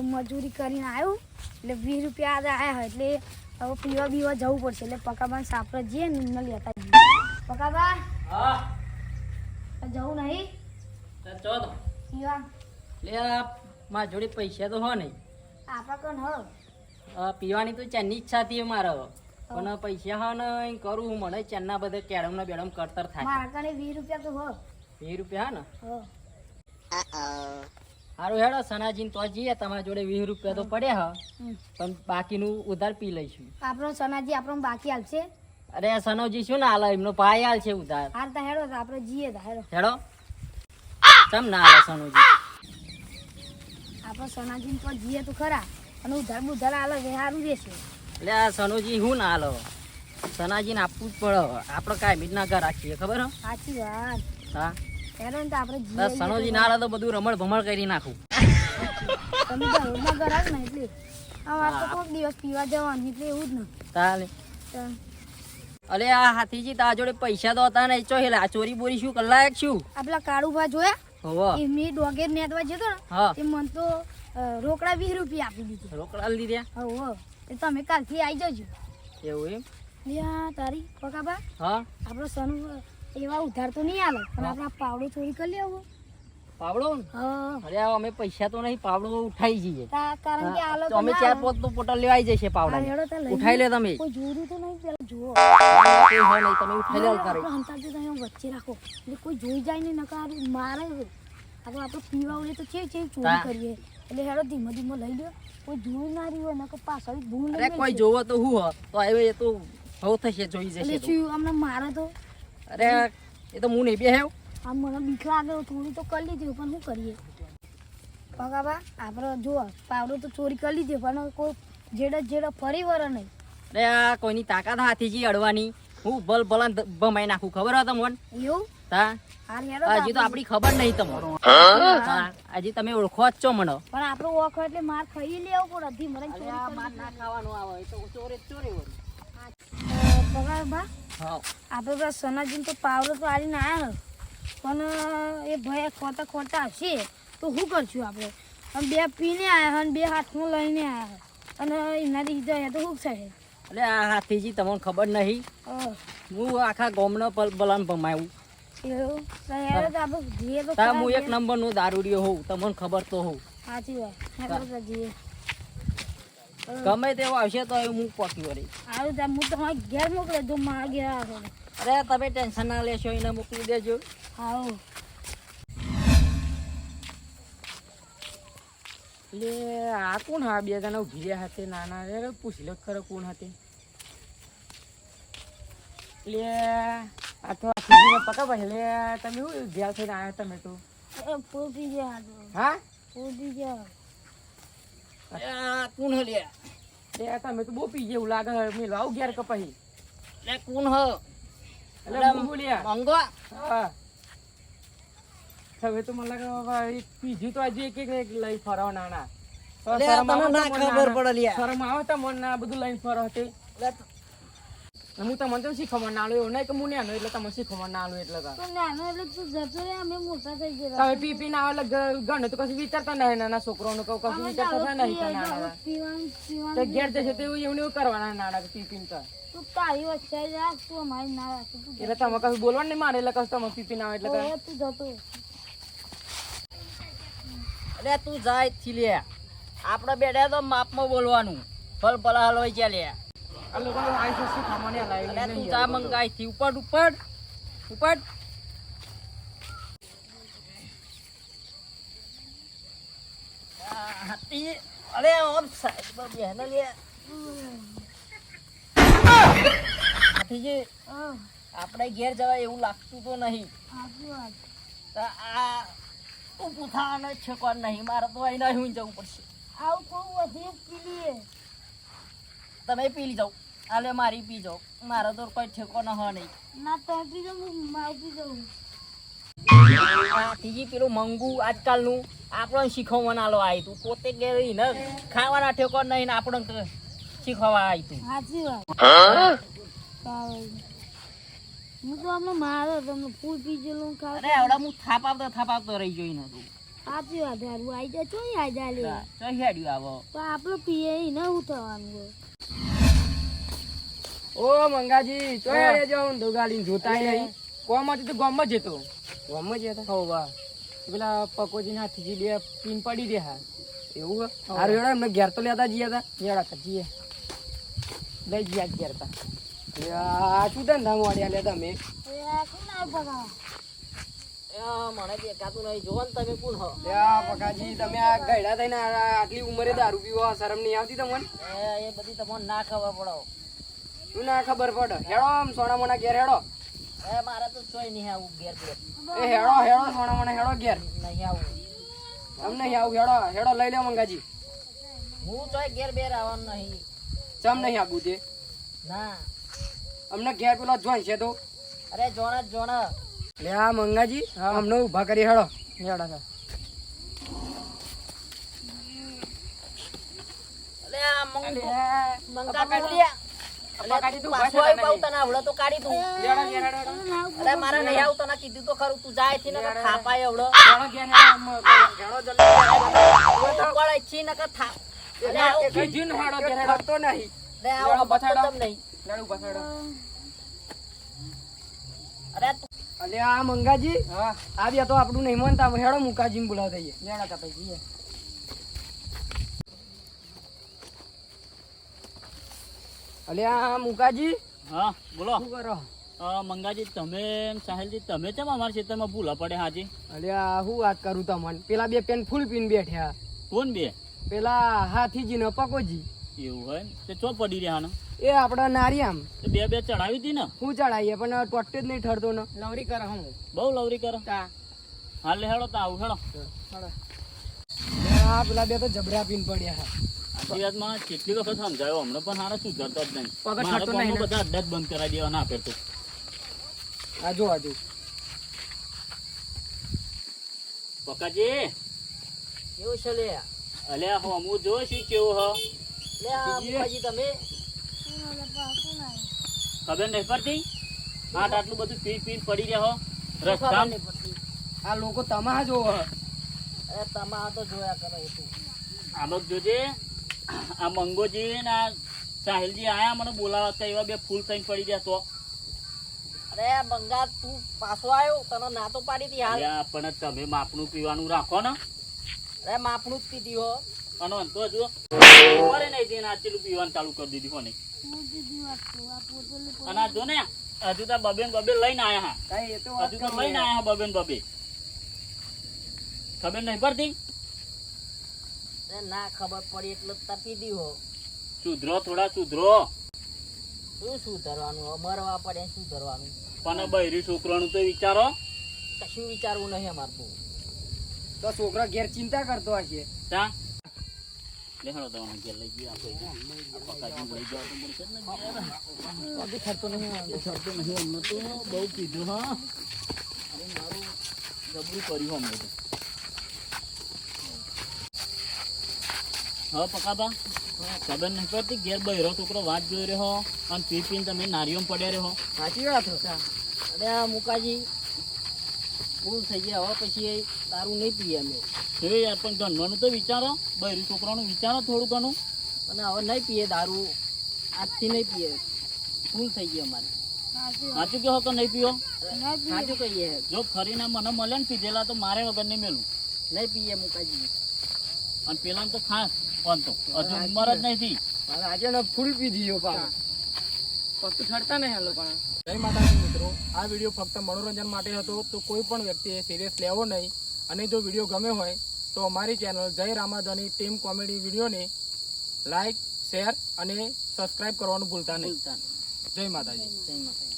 તો મજૂરી કરીને આવ્યું એટલે વીસ રૂપિયા આજે આવ્યા એટલે હવે પીવા બીવા જવું પડશે. એટલે પકાબાન સાપરે જઈએ ને એમને લેતા જઈએ. પકાબા? હા. જવું નહીં? ચો તો. પીવા. લે મારા જોડે પૈસા તો હો નહીં. આપા કોણ હો? પીવાની તો ચાની ઈચ્છા હતી મારે પણ પૈસા હા ને કરું કરું મને. ચેનના બધે કેડમ ને બેડમ કરતર થાય. મારા કને વીસ રૂપિયા તો હો. વીસ રૂપિયા હા ને? હ. સારું હેડો સનાજીને તો જઈએ તમારા જોડે વીસ રૂપિયા તો પડ્યા હા. પણ બાકીનું ઉધાર પી લઈશું. આપણો સનાજી આપણો બાકી હાલશે? અરે સનોજી શું ના હાલ? એમનો ભાઈ હાલ છે ઉધાર. હાલ તો હેડો તો આપણે જઈએ તો હેડો. હેડો. ચમ ના હાલ સનોજી? આપણે સનાજી પર જઈએ તો ખરા અને ઉધાર બુધાર હાલ સારું રહેશે. એટલે આ સનોજી શું ના હાલો? સનાજીને આપવું જ પડે આપણે કાંઈ મીટ ના ઘર રાખીએ ખબર હો? સાચી વાત. હા? હેડો ને તો તો બધું રમણ ભમણ કરી નાખું. તમે દરરોજના ઘરાક ને એટલે. આ તો કોઈક દિવસ પીવા જવાનું એટલે એવું જ ને. તાલે. અલે આ હાથીજી તારા જોડે પૈસા તો હતા ને ચો હેલે ચોરી બોરી શું કલાક શું આ કાળુભા જોયા? હોવો. એ મેં નેટવા જતો ને તે મને તો રોકડા વીસ રૂપિયા આપી દીધું. રોકડા એ તમે કાલથી આવી જજો. એવું એમ? યા તારી હા. આપણો સનુ એવા ઉધાર તો નહીં આલે પણ આપણા પાવડો ચોરી કરી લેવો. પાવડો? અરે અમે પૈસા તો નહીં પાવડો ઉઠાઈ જઈએ. કારણ કે આલો અમે ચાર. પોત તો પોટલ લેવાઈ જશે પાવડા ઉઠાઈ લે તમે. કોઈ જોરું તો નહીં પેલા જુઓ. તમે ઉઠાઈ લે કરે અંતર તમે વચ્ચે રાખો. એટલે કોઈ જોઈ જાય ને નકા હારું મારે આપણે આપણે પીવા હોય તો છે છે ચોરી કરીએ. એટલે હેડો ધીમે ધીમે લઈ લો કોઈ જોઈ ના રહ્યું હોય નકર પાછળ ભૂલ કોઈ જોવો તો હું તો હવે એ તો બહુ થશે જોઈ જશે એટલે શું અમને મારે તો અરે એ તો હું નહીં બે હેવ આ મને બીક લાગે થોડી તો કરી લીધી પણ શું કરીએ? પગાબા આપણે જો પાવડો તો ચોરી કરી લીધી પણ કોઈ જેડે જેડે ફરી વર નહીં. અરે આ કોઈની તાકાત હાથીજી અડવાની. હું ભલ ભલા ભમાઈ નાખું ખબર હોય તમને? એવું? હા. હાલ હેડો તો હજી તો આપડી આપણી ખબર નહીં તમારો હા? હજી તમે ઓળખો જ છો મને. પણ આપણો ઓળખો એટલે માર ખાઈ લેવો પણ અધી મને માર ના ખાવાનું આવે તો ચોરે ચોરે હોય. હા. આપણે પેલા સનાજીને તો પાવડો તો આવીને આવ્યો પણ એ ભાઈ ખોટા ખોટા હશે તો શું કરશું આપણે અને બે પીને આવ્યા અને બે હાથમાં લઈને આવ્યા અને એના લીધે તો શું થશે એટલે આ હાથીજી તમને ખબર નહીં. હું. આખા ગોમનો બલાન ભમાયું હું એક. નંબરનો દારૂડિયો હોઉં. તમને ખબર તો હોઉં. સાચી વાત. ગમે તેવો આવશે તો હું પોકી વળી. આવું તો હું તમારે ઘેર મોકલે તું મારા ઘેર અરે તમે ટેન્શન ના લેશો એને મોકલી દેજો. આવો લે આ કોણ હા બે જણા ઊભી રહ્યા હાથે નાના રે પૂછી લે ખરો કોણ હતી લે આ તો પકા એટલે તમે શું ગયા થઈને આવ્યા તમે તો? પૂછી ગયા હા? પૂછી ગયા. કોણ હો લે એ તમે તો બોપી જેવું લાગે હે મેં લાવ ઘેર કપાઈ લે કોણ હ. એટલે મંગુલિયા મંગો હા. હવે તો મને લાગે બાબા એક પીજી તો આજે એક એક લઈ ફરો નાના. શરમ આવે ના તો મને ના બધું લઈને ફરો તે હું તમને તો શીખવા ના આલું એવું નહીં કે હું નાનો એટલે તમે શીખવા ના આલું એટલે તો. તો નાનો એટલે તું જતો રે અમે મોટા થઈ ગયા. તમે પી પી ના આવે એટલે ગ- તો કશું વિચારતા નહીં નાના છોકરાઓનું કહું કશું વિચારતા નહીં તો ઘેર જશે તો એવું એવું કરવાના નાના પી પી તો. તું તારી વચ્ચે રાખ તું અમારી ના રાખે એટલે તમે કશું બોલવા નહીં મારે એટલે કશું તમે પી પી ના આવે એટલે તું જતો અરે તું જાય થી લે. આપણે બેઠા તો માપમાં બોલવાનું. ફલ ફલા હલવાઈ ચાલે તું ચા મંગાઈ આપણે ઘેર જવાય એવું લાગતું તો નહીં આ ઊભું થવાનું છે કોણ નહીં, મારે તો અહીં જવું પડશે. આવું થોડું વધુ તમે પી લીધો. આલે મારી પી જાઓ મારો તો કોઈ ઠેકો ન હોય નહીં. ના તો પી જાઉં હું માર પી જાઉં ત્રીજી પેલું મંગુ આજકાલનું આપણને શીખવવાના આલો આવી તું. પોતે ઘેર ને. ખાવાના ઠેકો નહીં ને આપણને શીખવા શીખવવા આવી તું. સાચી વાત. હું? તો હમણાં મારો તમને ફૂલ પી ગયેલું ખાવ અરે આવડા હું થાપ આપતો થાપ આપતો રહી જોઈ ને સાચી વાત હારું આઈ જાય ચોઈ આઈ જાય લે. ચોઈ હેડ્યું આવો. તો આપણો પીએ ને હું થવાનું? ઓ મંગાજી ચોય રેજો હું દોગાડીને જોતા નહીં કોમાંથી તો ગામમાં જતો ગોમ તો હો વાહ. પેલા પકોજી ના હાથથી બે પીન પડી એવું હે હારું એડા એમને ઘેર તો લેતા જઈએ તા. યાડા કજીએ લઈ ગયા ઘેર તા. આ શું ધંધા મોડ્યા લેતા મેં હવે કોણ ભગા મને દેખાતું નહીં. જોવો ને તમે કોણ હો? પકાજી તમે આ ગયડા થઈને આટલી ઉંમરે દારૂ પીવો શરમ નહીં આવતી તમને? એ બધી તમને ના ખબર પડો શું ના ખબર પડે? હેડો આમ સોના મોના ઘેર હેડો એ મારે તો નહીં આવું ઘેર ઘેર. એ હેડો હેડો સોના મોના હેડો ઘેર. નહીં આવું. અમ નહીં આવું હેડો હેડો લઈ લે મંગાજી. હું ચોય ઘેર બેર આવવાનું નહીં. ચમ નહીં આવું તે? ના. અમને ઘેર પેલો જોઈ છે તો. અરે જોણ જોણ. લે આ મંગાજી અમને ઊભા કરી હેડો. હેડા અલે આ મંગ મંગા કાઢી પકાજી તું પાછો આવી પાઉં તને આવડે તો કાઢી તું હેડો ઘેર હેડો હેડો. અરે મારે નહીં આવું તને કીધું તો ખરું તું જાય થી નકર થાપાય એવડો નકર થા અરે હેડો નહીં. નહીં અલે આ મંગાજી હા. આવ્યા તો આપણું નહીં માનતા હેડો મુકાજી બોલાવ દઈએ. લેડા કપાઈ જઈએ. અલે આ મુકાજી હા બોલો. શું કરો? મંગાજી તમે સાહેલજી તમે કેમ અમારા ખેતરમાં ભૂલા પડે હાજી? અલે આ હું વાત કરું તમને? પેલા બે પેન ફૂલ પીન બેઠ્યા. કોણ બે? પેલા હાથીજી ને પકોજી એવું હોય તે ચો પડી રહ્યા ને? એ આપડે નારિયામ. બે બે ચડાવી હતી ને? હું ચડાવીએ પણ ટોટે જ નહીં ઠરતો ને. લવરી કર હું. બહુ લવરી કર. હાલ લે હેડો તા આવું હેડો. આ પેલા બે તો જબરા પીન પડ્યા હા. કેટલી વખત સમજાયો હમણાં પણ હારા કરતો જ નહીં. મારા. બધા અડ્ડા બંધ કરાવી દેવા ના આપે તો. આ જો આજુ પકાજી કેવું છે લે? અલ્યા હું હું જો છું કેવું હ? લે તમે કોણ આવ્યું પા, કોણ આવ્યું? ખબર નહીં પડતી? આટ આટલું બધું પીન પીન પડી રહ્યો રસ્તા આ લોકો તમા જોવો. તમા તો જોયા કરે આમક જોજે. આ મંગોજી ને આ સાહિલજી આયા મને બોલાવા તો એવા બે ફૂલ થઈને પડી ગયા તો. અરે બંગા તું પાછો આવ્યો તને ના તો પાડી હતી હાલ. પણ તમે માપનું પીવાનું રાખો ને. અરે માપનું જ પીધી હો. અને તો જો નહીં થઈને આટલું પીવાનું ચાલુ કરી દીધું હો હું કીધી વાત કરું, આ પોતેલી પોતે- અને જો ને હજુ તો બબે બબે લઈને આયા હા. કાંઈ એ તો વાત હજુ તો લઈને આયા હા બબે બબે. ખબર નહીં પડતી? ના ખબર પડી એટલે તપી દીધો સુધરો થોડા સુધરો. શું સુધરવાનું? ધરવાનું મરવા પડે શું ધરવાનું પણ બૈરી છોકરાનું તો વિચારો. કશું વિચારવું નહીં અમારું તો છોકરા છોકરો ઘેર ચિંતા કરતો હશે. તા? ઘેર ને બહુ કીધું મારું જબરું કર્યું અમને તો પકાબા ખબર નહીં પડતી ઘેર બહેરો છોકરો વાત જોઈ રહ્યો અને પી પીને તમે નારીઓ પડ્યા રહ્યો સાચી વાત. અરે મુકાજી ભૂલ થઈ ગયા હવે પછી એ દારૂ નહીં પીએ અમે. જોઈએ યાર પણ ગણવાનું તો વિચારો. બહેરી છોકરાનું વિચારો થોડું ઘણું અને હવે નહીં પીએ દારૂ. આજથી નહીં પીએ. ભૂલ થઈ ગઈ અમારે. સાચું કહો કે નહીં પીઓ? સાચું કહીએ. જો ફરીને મને મળે ને પીધેલા તો મારે વગર નહીં મેલું. નહીં પીએ મુકાજી. અને પેલા તો ખાસ પણ તો. હજુ ઉંમર જ નહીં થઈ આજે ફૂલ પી દીધો પાછો. પગ ઠરતા નહીં આ લોકોના. જય માતાજી મિત્રો આ વીડિયો ફક્ત મનોરંજન માટે હતો તો કોઈ પણ વ્યક્તિએ સિરિયસ લેવો નહીં. અને જો વીડિયો ગમે હોય તો અમારી channel Jay Ramadhani team comedy વિડીયોને લાઈક શેર અને સબસ્ક્રાઇબ કરવાનું ભૂલતા નહીં. જય માતાજી. જય માતા